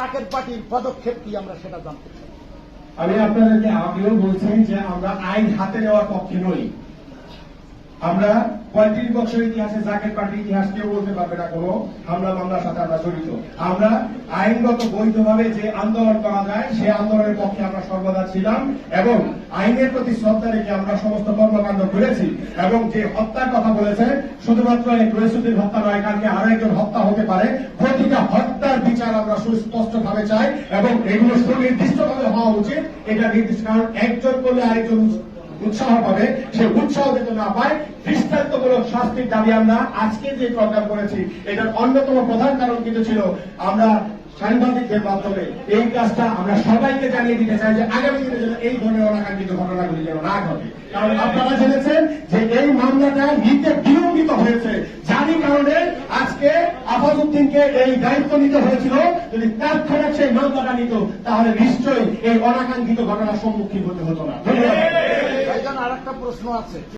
চাকের পার্টির পদক্ষেপ কি আমরা সেটা জানতে আমি আপনাদেরকে আগেও বলছি যে আমরা আইন হাতে নেওয়ার পক্ষে নই। আমরা পঁয়ত্রিশ বছর ইতিহাসে জাকের পার্টির ইতিহাস কেউ বলতে পারবে না কোনো হামলা মামলার সাথে আমরা জড়িত। আমরা আইনগত বৈধভাবে যে আন্দোলন করা যায় সেই আন্দোলনের পক্ষে আমরা সর্বদা ছিলাম এবং আইনের প্রতি শ্রদ্ধা রেখে আমরা সমস্ত কর্মকাণ্ড করেছি এবং যে হত্যার কথা বলেছে, শুধুমাত্র এই প্রসূতির হত্যা নয়, কালকে আরও একজন হত্যা হতে পারে, প্রতিটা হত্যার বিচার আমরা সুস্পষ্ট ভাবে চাই এবং এগুলো সুনির্দিষ্টভাবে হওয়া উচিত। এটা নির্দিষ্ট কারণ, একজন করলে আরেকজন উৎসাহ পাবে। সে উৎসাহ যাতে না পায়। দৃষ্টান্তমূলক শাস্তির দাবি আমরা আজকে যে প্রোগ্রাম করেছি, এটার অন্যতম প্রধান কারণ কিন্তু ছিল আমরা সাংবাদিকদের মাধ্যমে এই কাজটা আমরা সবাইকে জানিয়ে দিতে চাই যে আগামী দিনে যেন এই ধরনের অনাকাঙ্ক্ষিত ঘটনাগুলি যেন না ঘটে। কারণ আপনারা জেনেছেন যে এই মামলাটা নিতে বিলম্বিত হয়েছে। যারই কারণে আজকে আফাজউদ্দিনকে এই দায়িত্ব নিতে হয়েছিল। যদি তৎক্ষণাৎ সেই মামলাটা নিত, তাহলে নিশ্চয়ই এই অনাকাঙ্ক্ষিত ঘটনার সম্মুখীন হতে হতো না। আর একটা প্রশ্ন আছে।